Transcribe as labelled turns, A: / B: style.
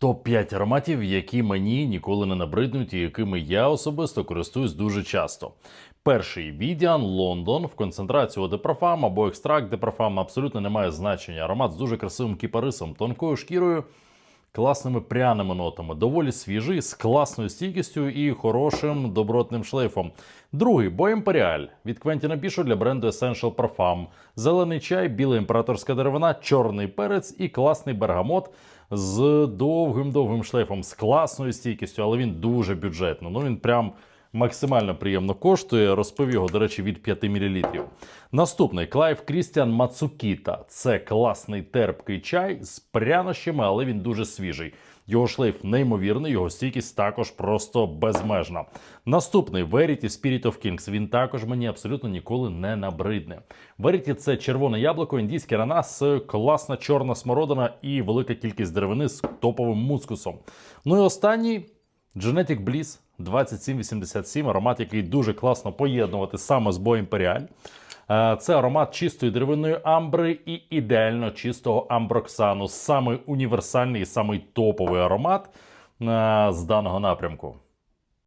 A: Топ-5 ароматів, які мені ніколи не набриднуть і якими я особисто користуюсь дуже часто. Перший Відіан Лондон в концентрацію депрафам або екстракт депрафам абсолютно не має значення. Аромат з дуже красивим кіпарисом, тонкою шкірою, класними пряними нотами, доволі свіжий, з класною стійкістю і хорошим добротним шлейфом. Другий Бо Імперіаль від Квентіна Бішу для бренду Essential Parfum. Зелений чай, біла імператорська деревина, чорний перець і класний бергамот з довгим-довгим шлейфом, з класною стійкістю, але він дуже бюджетний. Ну він прям максимально приємно коштує. Розпив його, до речі, від 5 мл. Наступний Клайв Крістіан Мацукіта. Це класний терпкий чай з прянощами, але він дуже свіжий. Його шлейф неймовірний, його стійкість також просто безмежна. Наступний Verity Spirit of Kings. Він також мені абсолютно ніколи не набридне. Verity – це червоне яблуко, індійський ананас, класна чорна смородина і велика кількість деревини з топовим мускусом. Ну і останній Genetic Bliss 2787, аромат, який дуже класно поєднувати саме з Бо Імперіаль. Це аромат чистої деревинної амбри і ідеально чистого амброксану. Самий універсальний і самий топовий аромат е, з даного напрямку.